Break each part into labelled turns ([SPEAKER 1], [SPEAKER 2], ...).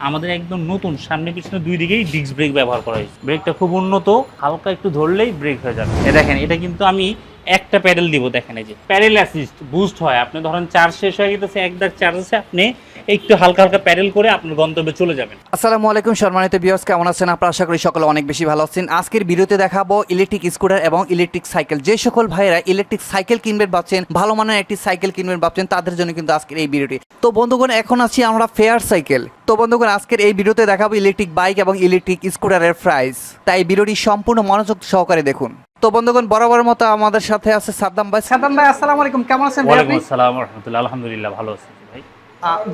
[SPEAKER 1] আমাদের একদম নতুন, সামনে পিছনে দুই দিকেই ডিস্ক ব্রেক ব্যবহার করা হয়েছে। ব্রেকটা খুব উন্নত, হালকা একটু ধরলেই ব্রেক হয়ে যাবে। দেখেন, এটা কিন্তু আমি একটা প্যাডেল দিব দেখেন এই যে। প্যাডেল অ্যাসিস্ট বুস্ট হয়। আপনি ধরেন চার্জ শেষ হয়ে গেছে, এক দাগ চার্জ আছে, আপনি একটু হালকা হালকা প্যাডেল করে আপনার গন্তব্যে চলে যাবেন।
[SPEAKER 2] আসসালামু আলাইকুম সম্মানিত ভিউয়ার্স কেমন আছেন? আপনারা আশা করি সকলে অনেক বেশি ভালো আছেন। আজকের ভিডিওতে দেখাবো ইলেকট্রিক স্কুটার এবং ইলেকট্রিক সাইকেল যে সকল ভাইয়েরা ইলেকট্রিক সাইকেল কিনবেন ভাবছেন, ভালো মানের একটি সাইকেল কিনবেন ভাবছেন, তাদের জন্য কিন্তু আজকের এই ভিডিওটি। তো বন্ধুগণ, এখন আছি আমরা ফেয়ার সাইকেল তো বন্ধুগণ, আজকের এই ভিডিওতে দেখাবো ইলেকট্রিক বাইক এবং ইলেকট্রিক স্কুটারের প্রাইস তাই ভিডিওটি সম্পূর্ণ মনোযোগ সহকারে দেখুন। তো বন্ধুগণ বরাবর মতো আমাদের সাথে আছে সাদ্দাম ভাই। সাদ্দাম ভাই আসসালামু আলাইকুম। কেমন আছেন ভাই আপনি?
[SPEAKER 1] আসসালাম রহমতুল্লাহ। আলহামদুলিল্লাহ ভালো আছি ভাই।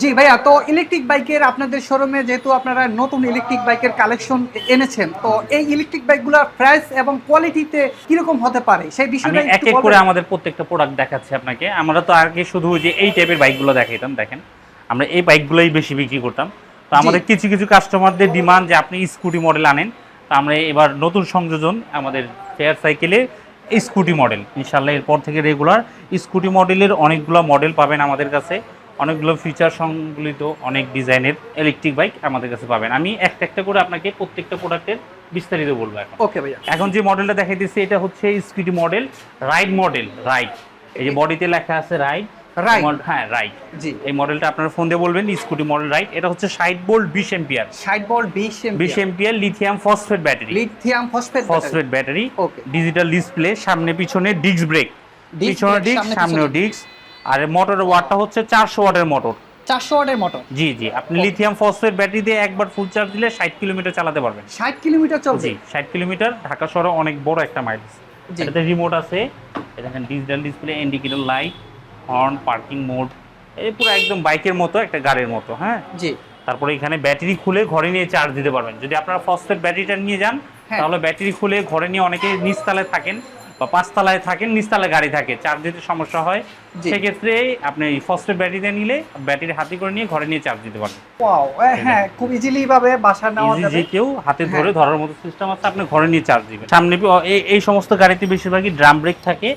[SPEAKER 3] জি ভাইয়া তো ইলেকট্রিক বাইকের আপনাদের শোরুমে যেহেতু আপনারা নতুন ইলেকট্রিক বাইকের কালেকশন এনেছেন তো এই ইলেকট্রিক বাইকগুলোর প্রাইস এবং কোয়ালিটিতে কীরকম হতে পারে? সেই
[SPEAKER 1] আমি
[SPEAKER 3] বিষয়টা
[SPEAKER 1] এক এক করে আমাদের প্রত্যেকটা প্রোডাক্ট দেখাচ্ছি আপনাকে। আমরা তো আগে শুধু যে এই টাইপের বাইকগুলো দেখাইতাম দেখেন। আমরা এই বাইকগুলোই বেশি বিক্রি করতাম। তো আমাদের কিছু কিছু কাস্টমারদের ডিমান্ড যে আপনি স্কুটি মডেল আনেন তো আমরা এবার নতুন সংযোজন আমাদের ফেয়ার সাইকেলে স্কুটি মডেল। ইনশাল্লাহ এরপর থেকে রেগুলার স্কুটি মডেলের অনেকগুলো মডেল পাবেন আমাদের কাছে। অনেকগুলো ফিচার সংবলিত অনেক ডিজাইনের ইলেকট্রিক বাইক আমাদের কাছে পাবেন। আমি একটা একটা করে আপনাকে প্রত্যেকটা প্রোডাক্টের বিস্তারিত বলব এখন।
[SPEAKER 3] ওকে ভাইয়া।
[SPEAKER 1] এখন যে মডেলটা দেখাই দিচ্ছি এটা হচ্ছে scooty model ride model ride এই যে বডিতে লেখা আছে রাইড
[SPEAKER 3] Ride?
[SPEAKER 1] হ্যাঁ
[SPEAKER 3] জি।
[SPEAKER 1] এই মডেলটা আপনারা ফোন দিয়ে বলবেন স্কুটি মডেল রাইড এটা হচ্ছে lithium phosphate battery
[SPEAKER 3] lithium phosphate
[SPEAKER 1] phosphate battery digital display সামনে পিছনে ডিস্ক ব্রেক পিছনে ডিস্ক সামনেও ডিস্ক আর মোটরের ওয়াটটা হচ্ছে চারশো ওয়াটের মোটর
[SPEAKER 3] চারশো ওয়াটের মোটর
[SPEAKER 1] জি জি। আপনি লিথিয়াম ফসফেট ব্যাটারি দিয়ে একবার ফুল চার্জ দিলে ষাট কিলোমিটার চালাতে পারবেন।
[SPEAKER 3] ষাট কিলোমিটার চলবে।
[SPEAKER 1] জি কিলোমিটার। ঢাকা শহরে অনেক বড় একটা মাইলেজ এটাতে রিমোট আছে। এটা digital display indicator light horn parking mode এই পুরো একদম বাইকের মতো একটা গাড়ির মতো হ্যাঁ?
[SPEAKER 3] জি।
[SPEAKER 1] তারপরে এখানে ব্যাটারি খুলে ঘরে নিয়ে চার্জ দিতে পারবেন। যদি আপনারা ফসফেট ব্যাটারিটা নিয়ে যান
[SPEAKER 3] হ্যাঁ।
[SPEAKER 1] তাহলে ব্যাটারি খুলে ঘরে নিয়ে অনেকে নিচতলায় থাকেন বা পাঁচতলায় থাকেন নিচতলায় গাড়ি থাকে চার্জ দিতে সমস্যা হয়। সেক্ষেত্রে আপনি ফসফেট ব্যাটারিটা নিলে ব্যাটারি হাতে করে নিয়ে ঘরে নিয়ে চার্জ দিতে পারবেন।
[SPEAKER 3] ওয়াও হ্যাঁ খুব ইজিলি ভাবে বাসা নেওয়া যাবে।
[SPEAKER 1] যে কেউ হাতে ধরে
[SPEAKER 3] হ্যাঁ।
[SPEAKER 1] ধরার মতো সিস্টেম আছে আপনি ঘরে নিয়ে চার্জ দিবেন। সামনে এই সমস্ত গাড়িতে বেশিরভাগই ড্রাম ব্রেক থাকে।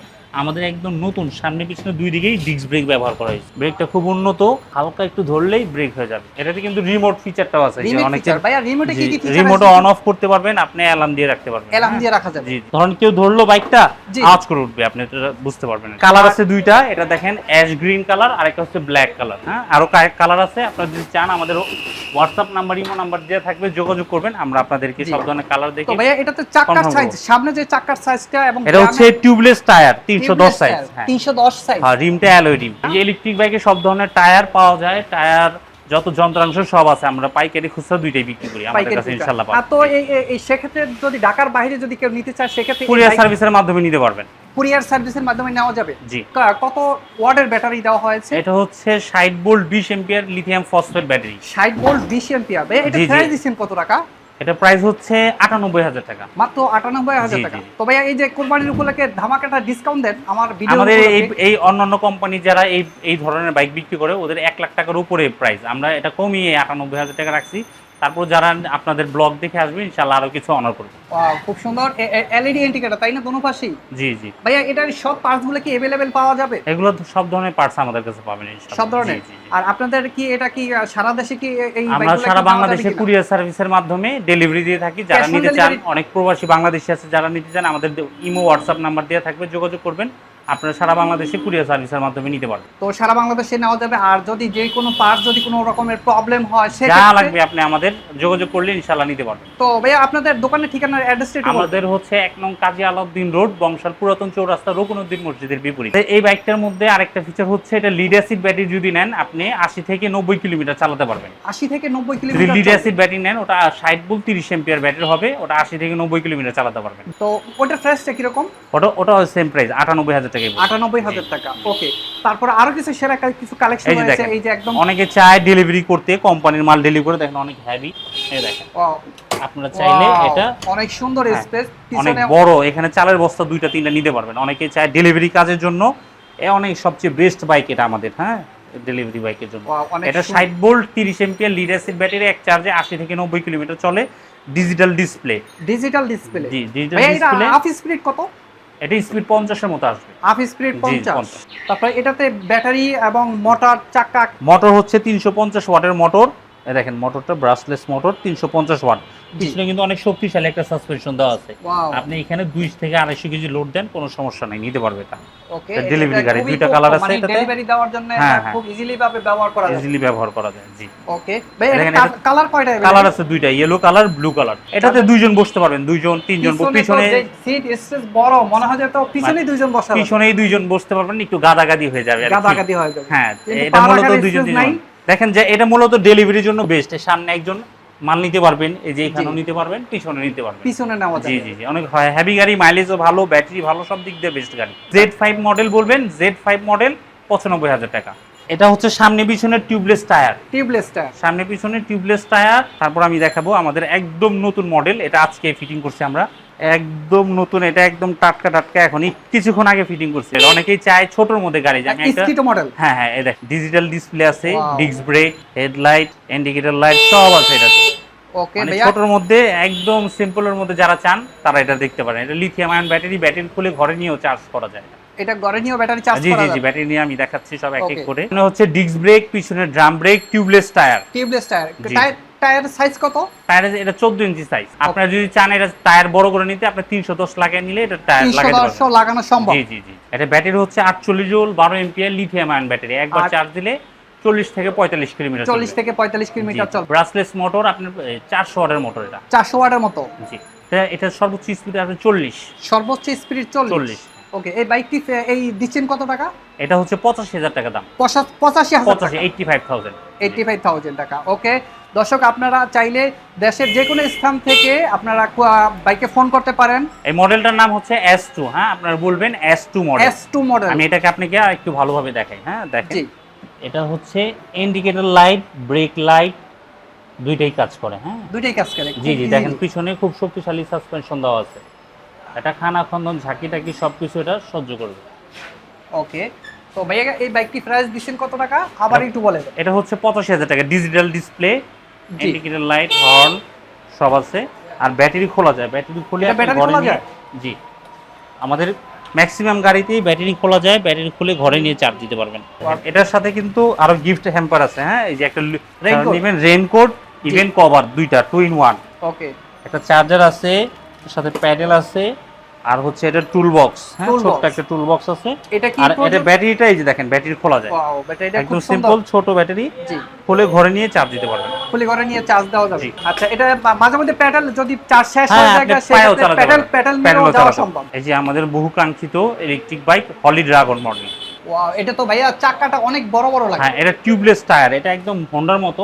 [SPEAKER 1] আমাদের একদম নতুন সামনে পিছনে দুই দিকেই ডিস্ক ব্রেক ব্যবহার করা হয়েছে। ব্রেকটা খুব উন্নত হালকা একটু ধরলেই ব্রেক হয়ে যাবে। এটাতে কিন্তু রিমোট ফিচারটাও আছে যে
[SPEAKER 3] রিমোট
[SPEAKER 1] অনেকে
[SPEAKER 3] রিমোটে কি কি ফিচার
[SPEAKER 1] রিমোটও অন অফ করতে পারবেন আপনি অ্যালার্ম দিয়ে রাখতে পারবেন।
[SPEAKER 3] অ্যালার্ম। দিয়ে রাখা যাবে।
[SPEAKER 1] জি ধরুন কেউ ধরলো বাইকটা
[SPEAKER 3] জি।
[SPEAKER 1] আওয়াজ করে উঠবে আপনি এটা বুঝতে পারবেন। কালার আছে দুইটা এটা দেখেন অ্যাশ গ্রিন কালার আর একটা হচ্ছে ব্ল্যাক কালার হ্যাঁ? আরও কালার আছে আপনারা যদি চান আমাদের হোয়াটসঅ্যাপ নাম্বার ইমো নাম্বার দেওয়া থাকবে যোগাযোগ করবেন আমরা আপনাদেরকে সব ধরনের কালার
[SPEAKER 3] তো
[SPEAKER 1] দেখে
[SPEAKER 3] ভাইয়া এটাতে চাকার সাইজ সামনে যে চাকার সাইজটা এবং
[SPEAKER 1] এটা হচ্ছে টিউবলেস টায়ার তিনশো দশ সাইজ হ্যাঁ।
[SPEAKER 3] তিনশো দশ সাইজ
[SPEAKER 1] হ্যাঁ রিমটা অ্যালয় রিম এই ইলেকট্রিক বাইকে সব ধরনের টায়ার পাওয়া যায় টায়ার যত যন্ত্রাংশ সব আছে আমরা পাইকারি খুচরা দুইটাই বিক্রি করি আমাদের কাছে। ইনশাল্লাহ
[SPEAKER 3] আর তো এই সেক্ষেত্রে যদি ঢাকার বাইরে যদি কেউ নিতে চায় সেক্ষেত্রে
[SPEAKER 1] কুরিয়ার সার্ভিসের মাধ্যমে নিতে পারবেন।
[SPEAKER 3] কুরিয়ার সার্ভিসের মাধ্যমে নেওয়া যাবে?
[SPEAKER 1] জি।
[SPEAKER 3] কত ওয়াটের ব্যাটারি দেওয়া হয়েছে?
[SPEAKER 1] এটা হচ্ছে ষাট বোল্ট বিশ এম্পিয়ার লিথিয়াম ফসফেট ব্যাটারি
[SPEAKER 3] ষাট ভোল্ট বিশ এম্পিয়ার। এটা। প্রাইস দিচ্ছেন কত টাকা?
[SPEAKER 1] এটা প্রাইস হচ্ছে আটানব্বই হাজার টাকা।
[SPEAKER 3] মাত্র আটানব্বই হাজার টাকা। তো ভাইয়া এই যে কোরবানির উপলক্ষে ধামাকাটা ডিসকাউন্ট দেন আমার
[SPEAKER 1] আমাদের এই এই অন্যান্য কোম্পানি যারা এই এই ধরনের বাইক বিক্রি করে ওদের এক লাখ টাকার উপরে প্রাইস আমরা এটা কমিয়ে আটানব্বই হাজার টাকা রাখছি। তারপর যারা আপনাদের ব্লগ দেখে আসবে ইনশাল্লাহ আরও কিছু অনার করবে।
[SPEAKER 3] খুব সুন্দর। এলইডি ইন্ডিকেটর তাই না দোনো পাশেই?
[SPEAKER 1] জি জি।
[SPEAKER 3] ভাইয়া এটার সব পার্টসগুলো কি অ্যাভেলেবেল পাওয়া যাবে?
[SPEAKER 1] এগুলো তো সব ধরনের পার্টস আমাদের কাছে পাবেন ইনশাল্লাহ
[SPEAKER 3] সব ধরনের। আর আপনাদের কি এটা কি সারা দেশে কি এই
[SPEAKER 1] আমরা সারা বাংলাদেশে? কুরিয়ার সার্ভিসের মাধ্যমে ডেলিভারি দিয়ে থাকি। যারা নিতে চান অনেক প্রবাসী বাংলাদেশি আছে যারা নিতে চান আমাদের ইমো হোয়াটসঅ্যাপ নাম্বার দেওয়া থাকবে যোগাযোগ করবেন। আপনারা সারা বাংলাদেশে কুরিয়ার সার্ভিসের মাধ্যমে নিতে পারবেন।
[SPEAKER 3] তো সারা বাংলাদেশে নেওয়া যাবে আর যদি যে কোনো পার্ট যদি কোনো রকমের প্রবলেম হয় সেটা
[SPEAKER 1] লাগবে আপনি আমাদের যোগাযোগ করলে ইনশাআল্লাহ নিতে পারবেন।
[SPEAKER 3] তো ভাইয়া আপনাদের দোকানের ঠিকানার অ্যাড্রেসটা
[SPEAKER 1] আমাদের হচ্ছে এক নং কাজী আলাউদ্দিন রোড বংশাল পুরাতন চৌরাস্তা রকুনউদ্দিন মসজিদের বিপরীতে। এই বাইকটার মধ্যে আরেকটা ফিচার হচ্ছে এটা লিড অ্যাসিড ব্যাটারি যদি নেন আপনি 80 থেকে 90 কিলোমিটার চালাতে পারবেন।
[SPEAKER 3] 80 থেকে
[SPEAKER 1] 90
[SPEAKER 3] কিলোমিটার
[SPEAKER 1] লিড অ্যাসিড ব্যাটারি নেন ওটা 60 ভোল্ট 30 एंपিয়ার ব্যাটারি হবে ওটা 80 থেকে 90 কিলোমিটার চালাতে পারবেন।
[SPEAKER 3] তো ওটা প্রাইসটা কি রকম
[SPEAKER 1] ওটা ওটা সেম প্রাইস
[SPEAKER 3] 98000
[SPEAKER 1] হ্যাঁ। হ্যাঁ, চালের বস্তা দুইটা তিনটা নিতে পারবেন। অনেকে চায় ডেলিভারি কাজের জন্য। অনেক সবচেয়ে বেস্ট বাইক এটা আমাদের হ্যাঁ ডেলিভারি বাইকের জন্য। এটা ষাট বোল্ট তিরিশ এমপিএল লিড অ্যাসিড ব্যাটারি এক চার্জে আশি থেকে নব্বই কিলোমিটার চলে। ডিজিটাল ডিসপ্লে
[SPEAKER 3] ডিজিটাল ডিসপ্লে
[SPEAKER 1] জি ডিজিটাল ডিসপ্লে
[SPEAKER 3] হাফ স্পিড কত?
[SPEAKER 1] এটা স্পিড পঞ্চাশের মতো আসবে।
[SPEAKER 3] হাফ স্পিড পঞ্চাশ।
[SPEAKER 1] 50
[SPEAKER 3] তারপরে এটাতে ব্যাটারি এবং মোটর চাকা
[SPEAKER 1] মোটর হচ্ছে তিনশো পঞ্চাশ ওয়াটের মোটর দেখেন মোটরটা ব্রাশলেস মোটর তিনশো পঞ্চাশ ওয়াট পিছনে কিন্তু অনেক শক্তিশালী একটা সাসপেনশন দেওয়া আছে। আপনি এখানে দুই থেকে আড়াইশো কেজি লোড দেন কোনো সমস্যা নাই নিতে পারবে এটা delivery গাড়ি, দুইটা colour আছে এটাতে।
[SPEAKER 3] ডেলিভারি দেওয়ার জন্য
[SPEAKER 1] হ্যাঁ, হ্যাঁ।
[SPEAKER 3] খুব ইজিলি ভাবে ব্যবহার করা যায়।
[SPEAKER 1] ইজিলি ব্যবহার করা যায় জি।
[SPEAKER 3] ওকে ভাই কালার কয়টা
[SPEAKER 1] কালার আছে দুইটা ইয়েলো কালার ব্লু কালার এটাতে দুইজন বসতে পারবেন দুইজন তিনজন পিছনে
[SPEAKER 3] সিট স্পেস বড় মনে হয় যে তো পিছনে দুইজন বসা
[SPEAKER 1] পিছনেই দুইজন বসতে পারবেন একটু গাদাগাদি হয়ে যাবে
[SPEAKER 3] গাদাগাদি হয়ে যাবে।
[SPEAKER 1] হ্যাঁ এটা মূলত দুইজন
[SPEAKER 3] নাই?
[SPEAKER 1] দেখেন যে এটা মূলত ডেলিভারির জন্য বেস্ট সামনে একজন মাল নিতে পারবেন এই যে এখানেও নিতে পারবেন পিছনে নিতে পারবেন।
[SPEAKER 3] পিছনে নেওয়া
[SPEAKER 1] জি জি জি অনেক হেভি গাড়ি মাইলেজও ভালো ব্যাটারি ভালো সব দিক দিয়ে বেস্ট গাড়ি। জেড ফাইভ মডেল বলবেন জেড ফাইভ মডেল পঁচানব্বই হাজার টাকা। এটা হচ্ছে সামনে পিছনে টিউবলেস টায়ার
[SPEAKER 3] টিউবলেস টায়ার
[SPEAKER 1] সামনে পিছনে টিউবলেস টায়ার তারপর আমি দেখাবো আমাদের একদম নতুন মডেল এটা আজকে ফিটিং করছি আমরা। একদম নতুন এটা একদম টাটকা টাটকা এখন কিছুক্ষণ আগে ফিটিং করছে। অনেকেই চায় ছোটর মধ্যে গাড়ি যে আমি একটা
[SPEAKER 3] মডেল
[SPEAKER 1] হ্যাঁ হ্যাঁ দেখ ডিজিটাল ডিসপ্লে আছে disc brake headlight indicator light সব আছে এটাতে।
[SPEAKER 3] ওকে
[SPEAKER 1] মানে
[SPEAKER 3] ভাইয়া।
[SPEAKER 1] ছোটর মধ্যে একদম সিম্পলের মধ্যে যারা চান তারা এটা দেখতে পারেন। এটা লিথিয়াম আয়ন ব্যাটারি ব্যাটারি খুলে ঘরে নিয়েও চার্জ করা যায়।
[SPEAKER 3] এটা ঘরে নিয়েও ব্যাটারি চার্জ
[SPEAKER 1] জি
[SPEAKER 3] করা
[SPEAKER 1] জি জি ব্যাটারি নিয়ে আমি দেখাচ্ছি সব এক এক করে। এখানে হচ্ছে ডিস্ক ব্রেক পিছনে drum brake tubeless tyre
[SPEAKER 3] tubeless tyre. Tyre tyre size কত?
[SPEAKER 1] টায়ারের এটা চোদ্দ ইঞ্চি সাইজ আপনারা যদি চান এটা টায়ার বড় করে নিতে আপনি তিনশো দশ লাগাই নিলে এটা টায়ার লাগাতে পারবেন।
[SPEAKER 3] লাগানো সম্ভব।
[SPEAKER 1] জি জি জি। এটা ব্যাটারি হচ্ছে আটচল্লিশ জোল বারো এমপিআর লিথিয়াম আয়ন ব্যাটারি। একবার চার্জ দিলে চল্লিশ থেকে পঁয়তাল্লিশ কিলোমিটার
[SPEAKER 3] চল্লিশ থেকে পঁয়তাল্লিশ কিলোমিটার চলবে।
[SPEAKER 1] ব্রাসলেস মোটর আপনার চারশো ওয়াটের মোটর এটা।
[SPEAKER 3] চারশো ওয়াটের মতো?
[SPEAKER 1] জি। এটা- সর্বোচ্চ স্পিড আছে চল্লিশ।
[SPEAKER 3] সর্বোচ্চ স্পিড চল্লিশ।
[SPEAKER 1] চল্লিশ।
[SPEAKER 3] ওকে এই বাইকটি এই দিচ্ছেন কত টাকা?
[SPEAKER 1] এটা হচ্ছে পঁচাশি হাজার টাকা দাম।
[SPEAKER 3] পঁচাশি হাজার
[SPEAKER 1] পঁচাশি eighty five thousand
[SPEAKER 3] eighty five thousand টাকা ওকে। দর্শক আপনারা চাইলে দেশের যে কোনো স্থান থেকে আপনারা বাইকে ফোন করতে পারেন।
[SPEAKER 1] এই মডেলটার নাম হচ্ছে এস টু হ্যাঁ? আপনারা বলবেন S two model
[SPEAKER 3] S two model
[SPEAKER 1] আমি এটাকে আপনাকে একটু ভালোভাবে দেখাই হ্যাঁ? দেখেন। এটা হচ্ছে ইন্ডিকেটর লাইট ব্রেক লাইট দুইটাই কাজ করে হ্যাঁ?
[SPEAKER 3] দুইটাই কাজ করে।
[SPEAKER 1] জি জি দেখেন পিছনে খুব শক্তিশালী সাসপেনশন দেওয়া আছে। এটা খানা খন্দন ঝাঁকি টাকি সব কিছু এটা সহ্য করবে।
[SPEAKER 3] ওকে তো ভাইয়া এই বাইকটি প্রাইস দিচ্ছেন কত টাকা? আবার একটু বলে দেন।
[SPEAKER 1] এটা হচ্ছে পঁচাশি হাজার টাকা digital display indicator light horn সব আছে। আর ব্যাটারি খোলা যায় ব্যাটারি খুলে ঘরে
[SPEAKER 3] খোলা যায়?
[SPEAKER 1] জি। আমাদের ম্যাক্সিমাম গাড়িতেই ব্যাটারি খোলা যায় ব্যাটারি খুলে ঘরে নিয়ে চার্জ দিতে পারবেন। এটার সাথে কিন্তু আরও গিফট হ্যাম্পার আছে হ্যাঁ? এই যে একটা? নেবেন রেইনকোট ইভেন কভার দুইটা টু ইন ওয়ান
[SPEAKER 3] ওকে।
[SPEAKER 1] একটা চার্জার আছে সাথে প্যাডেল আছে আর হচ্ছে এটা টুল বক্স হ্যাঁ ছোট্ট একটা টুল বক্স আছে।
[SPEAKER 3] এটা কি
[SPEAKER 1] আর এটা ব্যাটারিটা এই যে দেখেন ব্যাটারি খোলা যায়।
[SPEAKER 3] ওয়াও ব্যাটারিটা
[SPEAKER 1] একদম সিম্পল ছোট ব্যাটারি।
[SPEAKER 3] জি।
[SPEAKER 1] খুলে ঘরে নিয়ে চার্জ দিতে পারবেন।
[SPEAKER 3] খুলে ঘরে নিয়ে চার্জ দেওয়া যাবে। আচ্ছা এটা মাঝে মধ্যে প্যাডেল যদি চার্জ শেষ
[SPEAKER 1] হ্যাঁ
[SPEAKER 3] হয়ে যায়
[SPEAKER 1] চালাতে
[SPEAKER 3] প্যাডেল। প্যাডেল মেরেও যাওয়া সম্ভব।
[SPEAKER 1] এই যে আমাদের বহু কাঙ্ক্ষিত electric bike Holy Dragon model
[SPEAKER 3] wow এটা তো ভাইয়া চাকাটা অনেক বড় বড় লাগে।
[SPEAKER 1] হ্যাঁ এটা টিউবলেস টায়ার এটা একদম হোন্ডার মতো।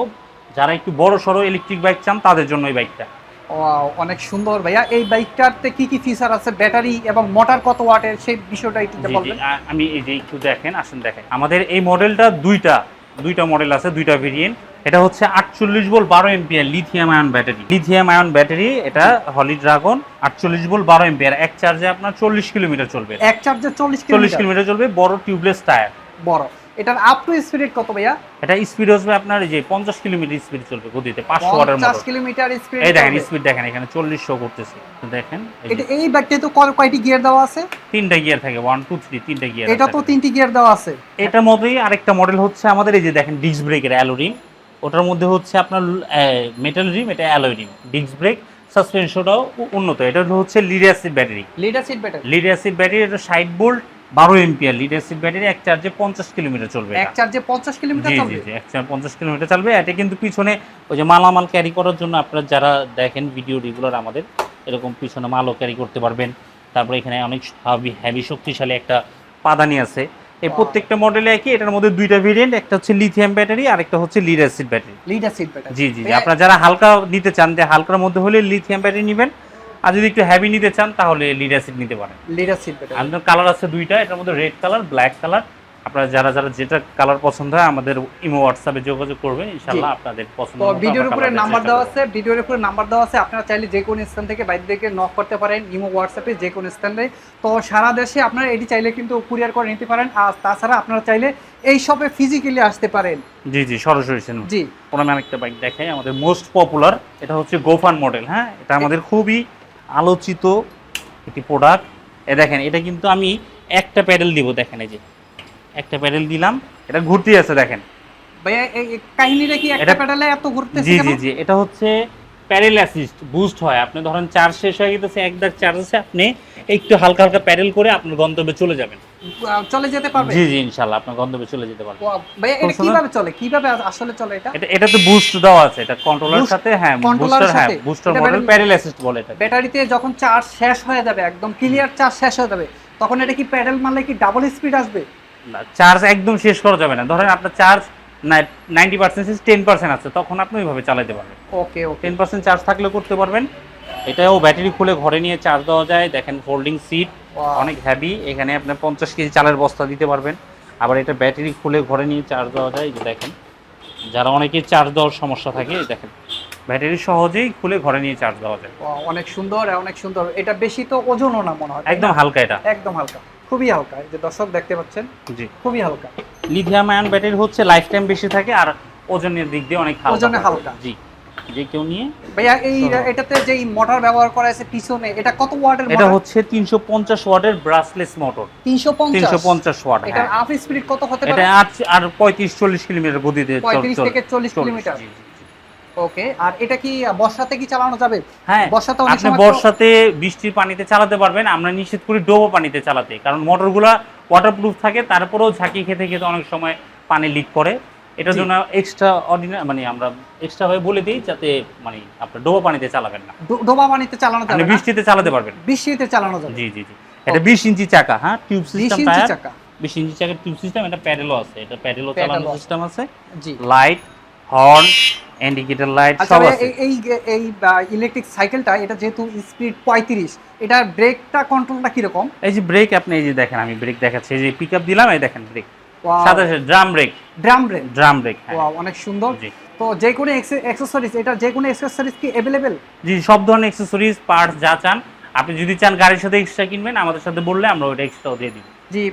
[SPEAKER 1] যারা একটু বড় সড়ো ইলেকট্রিক বাইক চান তাদের জন্য এই বাইকটা
[SPEAKER 3] অনেক সুন্দর ভাইয়া। এই বাইকটাতে কি কি ফিচার আছে? ব্যাটারি এবং মোটর কত ওয়াটের? সেই বিষয়টা একটু বলবেন।
[SPEAKER 1] আমি এই যে একটু দেখেন আসেন দেখেন। আমাদের এই মডেলটা দুইটা দুইটা মডেল আছে দুইটা ভেরিয়েন্ট এটা হচ্ছে আটচল্লিশ ভোল্ট বারো ampere lithium ion battery lithium ion battery এটা হলি ড্রাগন আটচল্লিশ ভোল্ট বারো এমপিয়ার এক চার্জে আপনার চল্লিশ কিলোমিটার চলবে।
[SPEAKER 3] এক চার্জে চল্লিশ
[SPEAKER 1] চল্লিশ
[SPEAKER 3] কিলোমিটার।
[SPEAKER 1] চলবে বড় টিউবলেস টায়ার
[SPEAKER 3] বড়। এটার আপ টু স্পিড কত ভাইয়া?
[SPEAKER 1] এটা স্পিড আসবে আপনার এই যে পঞ্চাশ কিলোমিটার স্পিড চলবে গতিতে পাঁচশো ওয়াটের
[SPEAKER 3] পঞ্চাশ
[SPEAKER 1] মতো।
[SPEAKER 3] কিলোমিটার স্পিড
[SPEAKER 1] এই দেখেন স্পিড দেখেন এখানে চল্লিশ শো করতেছে। দেখেন
[SPEAKER 3] এটা এই বাইকটাতে তো কয়টি গিয়ার দেওয়া আছে?
[SPEAKER 1] তিনটা গিয়ার থাকে ওয়ান টু থ্রি তিনটা গিয়ার
[SPEAKER 3] এটা তো তিনটি গিয়ার দেওয়া আছে।
[SPEAKER 1] এটার মধ্যেই আরেকটা মডেল হচ্ছে আমাদের এই যে দেখেন ডিস্ক ব্রেকের অ্যালোরিম ওটার মধ্যে হচ্ছে আপনার মেটাল রিম এটা অ্যালোয় রিম ডিস্ক ব্রেক সাসপেনশনটাও উন্নত। এটা হচ্ছে lead acid battery
[SPEAKER 3] lead acid battery
[SPEAKER 1] lead acid battery এটা ষাট ভোল্ট বারো এমপিয়ার লিড অ্যাসিড ব্যাটারি এক চার্জে পঞ্চাশ কিলোমিটার চলবে
[SPEAKER 3] এক। চার্জে পঞ্চাশ কিলোমিটার চলবে?
[SPEAKER 1] জি এক চার্জ পঞ্চাশ কিলোমিটার চলবে। এটা কিন্তু পিছনে ওই যে মালামাল ক্যারি করার জন্য আপনারা যারা দেখেন ভিডিও রেগুলার আমাদের এরকম পিছনে মালও ক্যারি করতে পারবেন। তারপরে এখানে অনেক হেভি হেভি শক্তিশালী একটা পাদানি আছে। এই. প্রত্যেকটা মডেলে একই এটার মধ্যে দুইটা ভেরিয়েন্ট একটা হচ্ছে লিথিয়াম ব্যাটারি আর একটা হচ্ছে lead acid battery
[SPEAKER 3] lead acid battery
[SPEAKER 1] জি জি জি আপনারা যারা হালকা নিতে চান যে হালকার মধ্যে হলে লিথিয়াম ব্যাটারি নেবেন। আর যদি একটু হেভি নিতে চান তাহলে লিড অ্যাসিড নিতে পারেন।
[SPEAKER 3] লিড অ্যাসিড ব্যাটারি
[SPEAKER 1] আমাদের কালার আছে দুইটা এটার মধ্যে রেড কালার ব্ল্যাক কালার আপনারা যারা যারা যেটা কালার পছন্দ হয় আমাদের ইমো হোয়াটসঅ্যাপে যোগাযোগ করবেন। ইনশাল্লাহ আপনাদের পছন্দ
[SPEAKER 3] তো ভিডিওর উপরে নাম্বার দেওয়া আছে ভিডিওর উপরে নাম্বার দেওয়া আছে। আপনারা চাইলে যে কোনো স্থান থেকে বাইরে থেকে নক করতে পারেন ইমো হোয়াটসঅ্যাপে যে কোনো স্থানে তো সারা দেশে আপনারা এটি চাইলে কিন্তু কুরিয়ার করে নিতে পারেন। আর তাছাড়া আপনারা চাইলে এই শপে ফিজিক্যালি আসতে পারেন।
[SPEAKER 1] জি জি সরাসরি সিনেমা
[SPEAKER 3] জি।
[SPEAKER 1] ওনার আরেকটা বাইক দেখাই আমাদের মোস্ট পপুলার এটা হচ্ছে গোফান মডেল হ্যাঁ? এটা আমাদের খুবই আলোচিত একটি প্রোডাক্ট এ দেখেন এটা কিন্তু আমি একটা প্যাডেল দিব দেখেন এই যে। একটা প্যাডেল দিলাম এটা ঘুরতে আছে দেখেন।
[SPEAKER 3] ভাইয়া কাহিনীটা কি একটা প্যাডেলে এত ঘুরতেছে
[SPEAKER 1] জি জি জি এটা হচ্ছে প্যারেল অ্যাসিস্ট বুস্ট হয়। আপনি ধরেন চার্জ শেষ হয়ে গেছে এক দাগ চার্জ আছে আপনি একটু হালকা হালকা প্যারেল করে আপনার গন্তব্যে চলে যাবেন।
[SPEAKER 3] চলে যেতে পারবে?
[SPEAKER 1] জি জি ইনশাল্লাহ আপনার গন্তব্যে চলে যেতে পারবেন
[SPEAKER 3] Wow, ভাইয়া এটা কীভাবে চলে? কীভাবে আসলে চলে এটা?
[SPEAKER 1] এটা এটা তো বুস্ট দেওয়া আছে এটা কন্ট্রোলার সাথে হ্যাঁ বুস্টার হ্যাঁ বুস্টার মডেল প্যারেল অ্যাসিস্ট বলে এটা
[SPEAKER 3] ব্যাটারিতে যখন চার্জ শেষ হয়ে যাবে একদম ক্লিয়ার চার্জ শেষ হয়ে যাবে তখন এটা কি প্যাডেল মারলে কি ডাবল স্পিড আসবে?
[SPEAKER 1] না চার্জ একদম শেষ করা যাবে না। ধরেন আপনার charge ninety percent ten percent আছে তখন আপনি ওইভাবে চালাতে পারবেন।
[SPEAKER 3] ওকে
[SPEAKER 1] টেন পার্সেন্ট চার্জ থাকলেও করতে পারবেন। এটাও ব্যাটারি খুলে ঘরে নিয়ে চার্জ দেওয়া যায়। দেখেন ফোল্ডিং সিট অনেক হ্যাভি এখানে আপনি পঞ্চাশ কেজি চালের বস্তা দিতে পারবেন। আবার এটা ব্যাটারি খুলে ঘরে নিয়ে চার্জ দেওয়া যায়। যে দেখেন যারা অনেকেই চার্জ দেওয়ার সমস্যা থাকে দেখেন। ব্যাটারি সহজেই খুলে ঘরে নিয়ে চার্জ দেওয়া যায়।
[SPEAKER 3] অনেক সুন্দর অনেক সুন্দর। এটা বেশি তো ওজনও না মনে হয়
[SPEAKER 1] একদম হালকা এটা।
[SPEAKER 3] একদম হালকা। খুবই হালকা যে দর্শক দেখতে পাচ্ছেন
[SPEAKER 1] জি।
[SPEAKER 3] খুবই হালকা।
[SPEAKER 1] লিথিয়াম আয়ন ব্যাটারি হচ্ছে লাইফ টাইম বেশি থাকে আর ওজনের দিক দিয়ে অনেক হালকা
[SPEAKER 3] ওজনে হালকা।
[SPEAKER 1] জি যে কেউ নিয়ে
[SPEAKER 3] ভাইয়া এই এটাতে যে মোটর ব্যবহার করা আছে পিছনে এটা কত ওয়াটের
[SPEAKER 1] এটা হচ্ছে তিনশো পঞ্চাশ ওয়াটের ব্রাসলেস মোটর
[SPEAKER 3] 350
[SPEAKER 1] তিনশো পঞ্চাশ ওয়াট
[SPEAKER 3] এটার
[SPEAKER 1] হ্যাঁ।
[SPEAKER 3] আপ স্পিড কত হতে পারে?
[SPEAKER 1] আর আর পঁয়ত্রিশ চল্লিশ কিলোমিটার গতিতে চল-
[SPEAKER 3] 35 থেকে 40
[SPEAKER 1] চল-
[SPEAKER 3] কিলোমিটার। ওকে আর এটা কি বর্ষাতে কি চালানো যাবে?
[SPEAKER 1] হ্যাঁ
[SPEAKER 3] বর্ষাতে
[SPEAKER 1] আপনি বর্ষাতে বৃষ্টির পানিতে চালাতে পারবেন আমরা নিষেধ করি ডোবো পানিতে চালাতে কারণ মোটরগুলা ওয়াটারপ্রুফ থাকে তারপরেও ঝাঁকি খেতে খেতে অনেক সময় পানি লিক করে। এটার জন্য এক্সট্রা অর্ডিনারি মানে আমরা এক্সট্রা হয়ে বলে দিই যাতে মানে আপনার ডোবো পানিতে চালাবেন না।
[SPEAKER 3] ডোবা পানিতে চালানো যাবে
[SPEAKER 1] বৃষ্টিতে চালাতে পারবেন।
[SPEAKER 3] বৃষ্টিতে চালানো যাবে।
[SPEAKER 1] জি জি জি। এটা বিশ ইঞ্চি চাকা হ্যাঁ টিউব
[SPEAKER 3] 20
[SPEAKER 1] সিস্টেম টায়ার
[SPEAKER 3] চাকা।
[SPEAKER 1] বিশ ইঞ্চি চাকার টিউব সিস্টেম এটা প্যাডেলও আছে এটা প্যাডেলও চালানোর সিস্টেম আছে।
[SPEAKER 3] জি।
[SPEAKER 1] লাইট হর্ন ইন্ডিকেটর লাইট সব আছে।
[SPEAKER 3] এই এই এই ইলেকট্রিক সাইকেলটা এটা যেহেতু স্পিড পঁয়ত্রিশ এটার ব্রেকটা কন্ট্রোলটা কীরকম?
[SPEAKER 1] এই যে ব্রেক আপনি এই যে দেখেন আমি ব্রেক দেখাচ্ছি এই যে পিক আপ দিলাম এই দেখেন ব্রেক সাথে drum brake
[SPEAKER 3] drum brake
[SPEAKER 1] drum brake
[SPEAKER 3] wow অনেক সুন্দর।
[SPEAKER 1] জি।
[SPEAKER 3] তো যে কোনো অ্যাক্সেসরিজ এটা যে কোনো অ্যাক্সেসরিজ কি অ্যাভেলেবেল
[SPEAKER 1] জি সব ধরনের অ্যাক্সেসরিজ পার্টস যা চান। আপনি যদি চান গাড়ির সাথে এক্সট্রা কিনবেন আমাদের সাথে বললে আমরা ওইটা এক্সট্রাও দিয়ে দিই
[SPEAKER 3] জি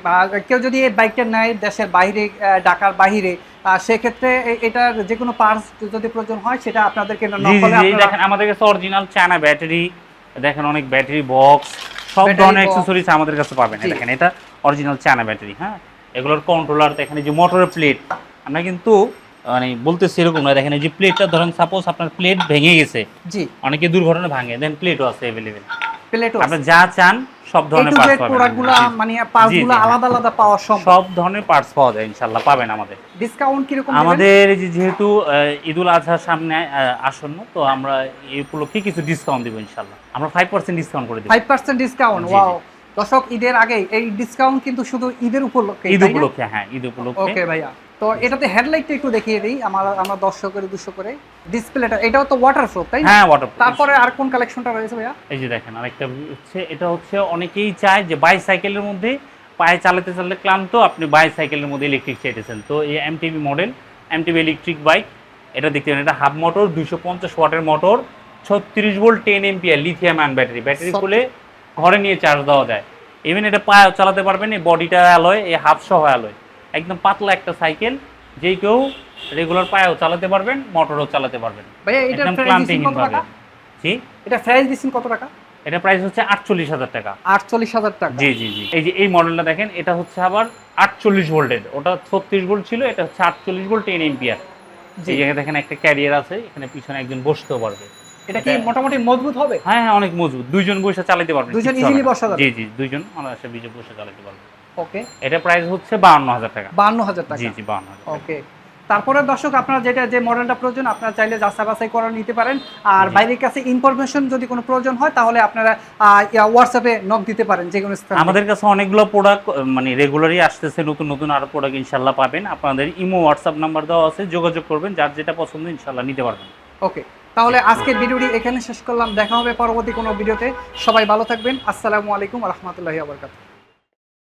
[SPEAKER 3] কেউ যদি এই বাইকটা নেয় দেশের বাইরে ঢাকার বাইরে সেক্ষেত্রে এটার যে কোনো পার্টস যদি প্রয়োজন হয় সেটা আপনাদেরকে
[SPEAKER 1] দেখেন আমাদের কাছে অরিজিনাল চায়না ব্যাটারি দেখেন অনেক ব্যাটারি বক্স সব ধরনের অ্যাক্সেসরিজ আমাদের কাছে পাবেন। দেখেন এটা অরিজিনাল চায়না ব্যাটারি হ্যাঁ? এগুলোর কন্ট্রোলার দেখেন এই যে মোটরের প্লেট আমরা কিন্তু মানে বলতেছি এরকম না দেখেন এই যে প্লেটটা ধরেন সাপোজ আপনার প্লেট ভেঙে গেছে।
[SPEAKER 3] জি।
[SPEAKER 1] অনেকে দুর্ঘটনা ভাঙে দেন প্লেটও আছে অ্যাভেলেবেল
[SPEAKER 3] প্লেটো
[SPEAKER 1] আপনি যা চান সব ধরনের পার্টস পাবেন।
[SPEAKER 3] প্রোডাক্টগুলো মানে পার্টসগুলো। আলাদা আলাদা পাওয়া সম্ভব।
[SPEAKER 1] সব ধরনের পার্টস পাওয়া যায় ইনশাল্লাহ পাবেন আমাদের।
[SPEAKER 3] ডিসকাউন্ট কীরকম আমাদের
[SPEAKER 1] আমাদের যেহেতু ঈদুল আজহার সামনে আসন্ন তো আমরা এই উপলক্ষে কিছু ডিসকাউন্ট দিব ইনশাল্লাহ আমরা ফাইভ পার্সেন্ট ডিসকাউন্ট করে দিব।
[SPEAKER 3] ফাইভ পার্সেন্ট ডিসকাউন্ট
[SPEAKER 1] জি,
[SPEAKER 3] ওয়াও দর্শক ঈদের আগে এই ডিসকাউন্ট কিন্তু শুধু ঈদের উপলক্ষে
[SPEAKER 1] ঈদ উপলক্ষে হ্যাঁ ঈদ উপলক্ষে।
[SPEAKER 3] ওকে ভাইয়া। তো এটাতে হেডলাইটটা একটু দেখিয়ে দিই আমার আমার দর্শকের উদ্দেশ্য করে। ডিসপ্লেটা এটাও তো ওয়াটারপ্রুফ তাই না?
[SPEAKER 1] হ্যাঁ ওয়াটার
[SPEAKER 3] তারপরে আর কোন কালেকশনটা রয়েছে ভাইয়া?
[SPEAKER 1] এই যে দেখেন আরেকটা হচ্ছে এটা হচ্ছে অনেকেই চায় যে বাইসাইকেলের মধ্যে পায়ে চালাতে চালাতে ক্লান্ত আপনি বাইসাইকেলের মধ্যে ইলেকট্রিক চাইতেছেন। তো এই MTV model MTV electric bike এটা দেখতে পারেন এটা হাফ মোটর দুইশো পঞ্চাশ ওয়াটের মোটর ছত্রিশ volt ten ampere lithium ion battery battery খুলে ঘরে নিয়ে চার্জ দেওয়া যায়। ইভেন এটা পায়ে চালাতে পারবেন এই বডিটা অ্যালয় এই হাফ সহ অ্যালয় একদম পাতলা একটা সাইকেল যেই কেউ রেগুলার পায়েও চালাতে পারবেন মোটরও চালাতে পারবেন। একদম ক্লান্তিহীন
[SPEAKER 3] কত
[SPEAKER 1] জি?
[SPEAKER 3] এটা প্রাইস দিচ্ছেন কত টাকা?
[SPEAKER 1] এটা প্রাইস হচ্ছে আটচল্লিশ হাজার টাকা।
[SPEAKER 3] আটচল্লিশ হাজার টাকা।
[SPEAKER 1] জি জি জি। এই যে এই মডেলটা দেখেন এটা হচ্ছে আবার আটচল্লিশ ভোল্টের ওটা ছত্রিশ ভোল্ট ছিল এটা হচ্ছে আটচল্লিশ ভোল্ট টেন এম্পিয়ার জায়গায় দেখেন একটা ক্যারিয়ার আছে এখানে পিছনে একজন বসতেও পারবে।
[SPEAKER 3] এটা কি মোটামুটি মজবুত হবে?
[SPEAKER 1] হ্যাঁ হ্যাঁ অনেক মজবুত। দুইজন বসে চালাতে পারবে
[SPEAKER 3] দুইজন
[SPEAKER 1] না।
[SPEAKER 3] বসা যাবে?
[SPEAKER 1] জি জি দুইজন অনায়াসে বসে চালাতে পারবে
[SPEAKER 3] ওকে।
[SPEAKER 1] এটা প্রাইস হচ্ছে বাহান্ন হাজার টাকা।
[SPEAKER 3] বান্ন হাজার টাকা।
[SPEAKER 1] জি জি বাহান্ন হাজার টাকা।
[SPEAKER 3] ওকে। তারপরে দর্শক আপনার যেটা যে মডেলটা প্রয়োজন আপনারা চাইলে যাচাই বাছাই করে নিতে পারেন। আর। বাইরের কাছে ইনফরমেশন যদি কোনো প্রয়োজন হয় তাহলে আপনারা হোয়াটসঅ্যাপে নক দিতে পারেন যে কোনো স্থানে।
[SPEAKER 1] আমাদের কাছে অনেকগুলো প্রোডাক্ট মানে রেগুলারই আসতেছে নতুন নতুন আরও প্রোডাক্ট ইনশাল্লাহ পাবেন। আপনাদের ইমো হোয়াটসঅ্যাপ নাম্বার দেওয়া আছে যোগাযোগ করবেন যার যেটা পছন্দ ইনশাল্লাহ নিতে পারবেন।
[SPEAKER 3] ওকে। তাহলে আজকের ভিডিওটি এখানে শেষ করলাম। দেখা হবে পরবর্তী কোনো ভিডিওতে। সবাই ভালো থাকবেন। আসসালামু আলাইকুম রহমতুল্লাহি আবরকাত